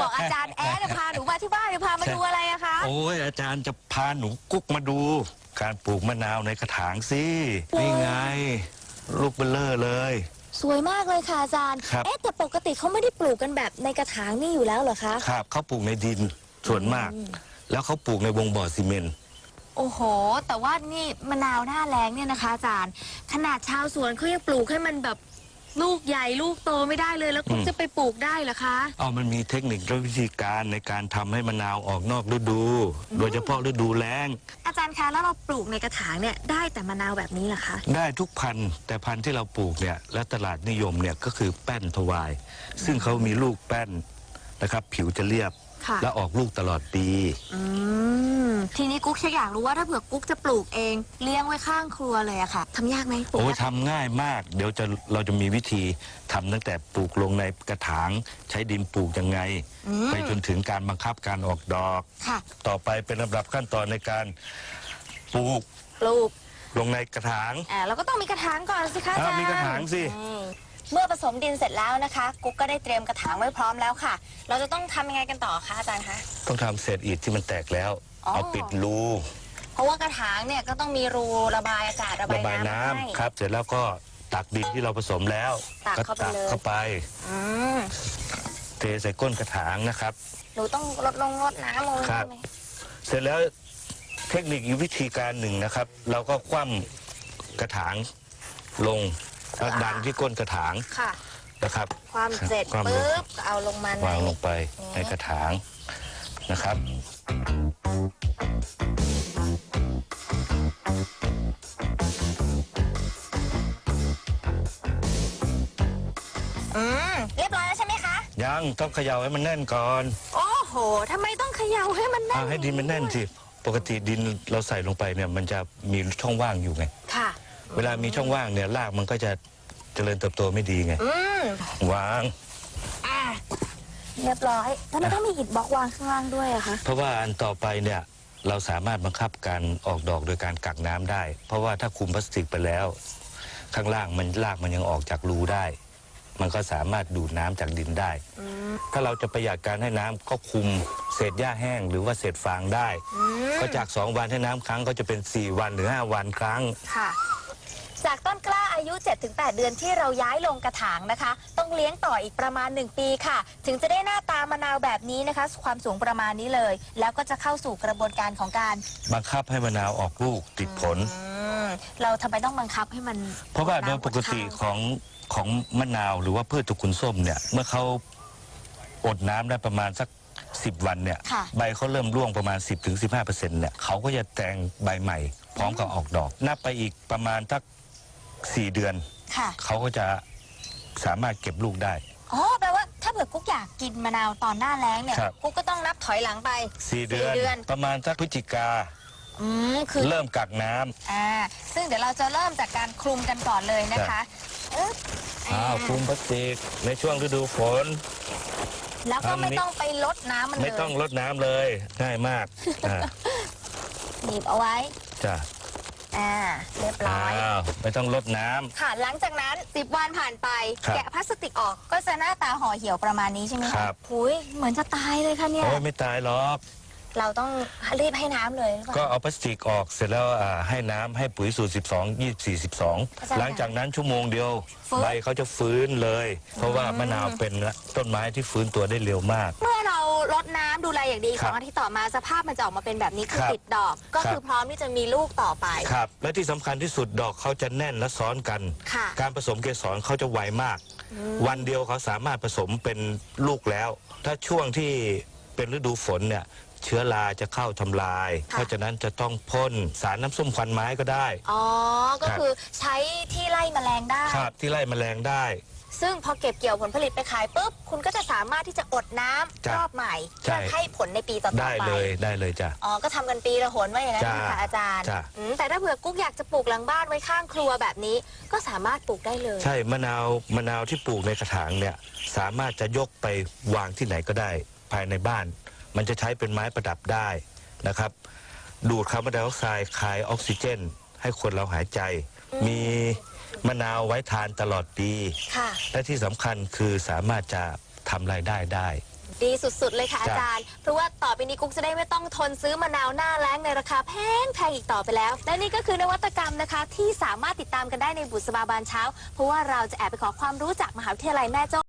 บอกอาจารย์แอดพาหนูมาที่บ้านจะพามาดูอะไรอะคะโอ้ยอาจารย์จะพาหนูกุ๊กมาดู การปลูกมะนาวในกระถางสิโอ้ยนี่ไง ลูกเบลเลอร์เลย สวยมากเลยค่ะอาจารย์ครับ เอ๊ะแต่ปกติเขาไม่ได้ปลูกกันแบบในกระถางนี่อยู่แล้วเหรอคะครับเขาปลูกในดินส่วนมาก แล้วเขาปลูกในวงบ่อซีเมนต์โอ้โห แต่ว่านี่มะนาวหน้าแรงเนี่ยนะคะอาจารย์ ขนาดชาวสวนเขายังปลูกให้มันแบบ ลูกใหญ่ลูกโตไม่ได้เลยแล้วคุณจะไปปลูกได้เหรอคะ เอามันมีเทคนิคและวิธีการในการทำให้มะนาวออกนอกฤดู โดยเฉพาะฤดูแล้ง อาจารย์คะแล้วเราปลูกในกระถางเนี่ยได้แต่มะนาวแบบนี้เหรอคะ ได้ทุกพันธุ์แต่พันธุ์ที่เราปลูกเนี่ยและตลาดนิยมเนี่ยก็คือแป้นทวาย ซึ่งเขามีลูกแป้นนะครับ ผิวจะเรียบ ค่ะและออกลูกตลอดปี อืมทีนี้กุ๊กฉันอยากรู้ว่าถ้าเผื่อกุ๊กจะปลูกเอง เลี้ยงไว้ข้างครัวเลยอะค่ะทำยากไหมปลูกโอ้ยได้ทำง่ายมาก เดี๋ยวจะเราจะมีวิธีทำตั้งแต่ปลูกลงในกระถาง ใช้ดินปลูกยังไง อืมไปจนถึงการบังคับการออกดอก ค่ะ ต่อไปเป็นลำดับขั้นตอนในการปลูกปลูกลงในกระถาง อ่าเราก็ต้องมีกระถางก่อนสิคะอาอ่าจารย์มีกระถางสิ อืม เมื่อผสมดินเสร็จแล้วนะคะ กุ๊กก็ได้เตรียมกระถางไว้พร้อมแล้วค่ะ เราจะต้องทำยังไงกันต่อคะอาจารย์คะ ต้องทำเศษอิฐที่มันแตกแล้ว อ๋อ เอาปิดรูเพราะว่ากระถางเนี่ยก็ต้องมีรูระบายอากาศระระบายบายน้ำน้ำให้ครับ เสร็จแล้วก็ตักดินที่เราผสมแล้วตักก็เข้าไปตักเลย เข้าไป อืมเทใส่ก้นกระถางนะครับ หนูต้องลดลงลดน้ำลงครับ ใช่ไหมเสร็จแล้วเทคนิคอีกวิธีการหนึ่งนะครับ เราก็คว่ำกระถางลง แล้วดันที่ก้นกระถางค่ะ นะครับความเสร็จความลงปุ๊บเอาลงมาใน วางลงไปนี่ในกระถางนะครับ อืม เรียบร้อยแล้วใช่ไหมคะ ยังต้องเขย่าให้มันแน่นก่อนโอ้โหทำไมต้องเขย่าให้มันแน่นอ่าให้ดินมันแน่นสิปกติดินเราใส่ลงไปเนี่ยมันจะมีช่องว่างอยู่ไงค่ะ เวลามีช่องว่างเนี่ยรากมันก็จะเจริญเติบโตไม่ดีไงอืมวาง อะเรียบร้อยแล้วมันต้องมีอิฐบล็อกวางข้างล่างด้วยอะคะเพราะว่าอันต่อไปเนี่ยเราสามารถบังคับการออกดอกโดยการกักน้ำได้ เพราะว่าถ้าคุมพลาสติกไปแล้ว ข้างล่างมันรากมันยังออกจากรูได้ มันก็สามารถดูดน้ำจากดินได้อืมถ้าเราจะประหยัดการให้น้ำก็คุมเศษหญ้าแห้งหรือว่าเศษฟางได้อืมก็จาก 2 วันให้น้ำครั้งก็จะเป็น 4 วันหรือ 5 วันครั้ง ค่ะ จากต้นกล้าอายุ 7-8 เดือนที่เราย้ายลงกระถางนะคะ ต้องเลี้ยงต่ออีกประมาณ 1 ปีค่ะ ถึงจะได้หน้าตามะนาวแบบนี้นะคะ ความสูงประมาณนี้เลย แล้วก็จะเข้าสู่กระบวนการของการบังคับให้มะนาวออกลูกติดผล อืมเราทำไมต้องบังคับให้มันเพราะว่าโดยปกติน้ำของของมะนาวหรือว่าพืชตระกูลส้มเนี่ย เมื่อเขาอดน้ำได้ประมาณสัก 10 วันเนี่ย ค่ะ ใบเขาเริ่มร่วงประมาณ 10-15%เนี่ยเขาก็จะแตงใบใหม่ พร้อมกับออกดอก นับไปอีกประมาณสัก 4 เดือน ค่ะ เขาก็จะสามารถเก็บลูกได้ อ๋อ แปลว่าถ้าเผื่อกุ๊กอยากกินมะนาวตอนหน้าแล้งเนี่ย ครับ กุ๊กก็ต้องนับถอยหลังไป 4 เดือนเดือน ประมาณสักพฤศจิกาอืม คือ เริ่มกักน้ำ อ่า ซึ่งเดี๋ยวเราจะเริ่มจากการคลุมกันก่อนเลยนะคะอึ๊บอ้าวคลุมพลาสติกในช่วงฤดูฝน แล้วก็อันนี้ไม่ต้องไปลดน้ำมันเลยไม่ต้องรดน้ำเลย ง่ายมากอ่าหนีบเอาไว้ จ้ะ อ่าเรียบร้อ้าอยวไม่ต้องรดน้ำ ค่ะ หลังจากนั้น 10 วันผ่านไป ครับแกะพลาสติกออกก็จะหน้าตาห่อเหี่ยวประมาณนี้ใช่ไหมะครับ หุยเหมือนจะตายเลยค่ะเนี่ย โอ้ยไม่ตายหรอก เราต้องรีบให้น้ำเลยหรือเปก็ล่าเอาพลาสติกออกเสร็จแล้วอ่าให้น้ำให้ปุ๋ยสูตร 12 24 12 หลังจากนั้นชั่วโมงเดียว ฟื้น ใบเขาจะฟื้นเลย เพราะว่ามะนาวเป็นต้นไม้ที่ฟื้นตัวได้เร็วมาก เมื่อเรารดน้ำดูแลอย่างดีคสรับองอาทิตย์ต่อมาสภาพมันจะออกมาเป็นแบบนี้คือครับติดดอก ก็ครับ คือพร้อมที่จะมีลูกต่อไป ครับ และที่สำคัญที่สุดดอกเขาจะแน่นและซ้อนกัน ค่ะ การผสมเกสรเขาจะไวมาก วันเดียวเขาสามารถผสมเป็นลูกแล้ว ถ้าช่วงที่เป็นฤดูฝนเนี่ยเชื้อราจะเข้าทำลาย ค่ะ เพราะฉะนั้นจะต้องพ่นสารน้ำส้มควันไม้ก็ได้ อ๋อ ก็ครับ คือใช้ที่ไล่แมลงได้ ครับที่ไล่แมลงได้ ซึ่งพอเก็บเกี่ยวผลผลิตไปขายปุ๊บ คุณก็จะสามารถที่จะอดน้ำจ้ะรอบใหม่ใช่เพื่อให้ผลในปีต่อๆได้ไปเลยได้เลยจ้ะ อ๋อก็ทำกันปีละหนว่าอย่างนั้นจ้ะค่ะอาจารย์จ้ะ อืมแต่ถ้าเผื่อกุ๊กอยากจะปลูกหลังบ้านไว้ข้างครัวแบบนี้ ก็สามารถปลูกได้เลย ใช่มะนาวมะนาวที่ปลูกในกระถางเนี่ยสามารถจะยกไปวางที่ไหนก็ได้ภายในบ้าน มันจะใช้เป็นไม้ประดับได้นะครับ ดูดคาร์บอนไดออกไซด์คายออกซิเจน ให้คนเราหายใจ มี มะนาวไว้ทานตลอดปี ค่ะ และที่สำคัญคือสามารถจะทำรายได้ได้ ดีสุดๆเลยค่ะอาจ้ะ จารย์ เพราะว่าต่อไปนี้กุ๊กจะได้ไม่ต้องทนซื้อมะนาวหน้าแล้งในราคาแพงแพงอีกต่อไปแล้ว และนี่ก็คือนวัตกรรมนะคะ ที่สามารถติดตามกันได้ในบุษบาบานเช้า เพราะว่าเราจะแอบไปขอความรู้จากมหาวิทยาลัยแม่โจ้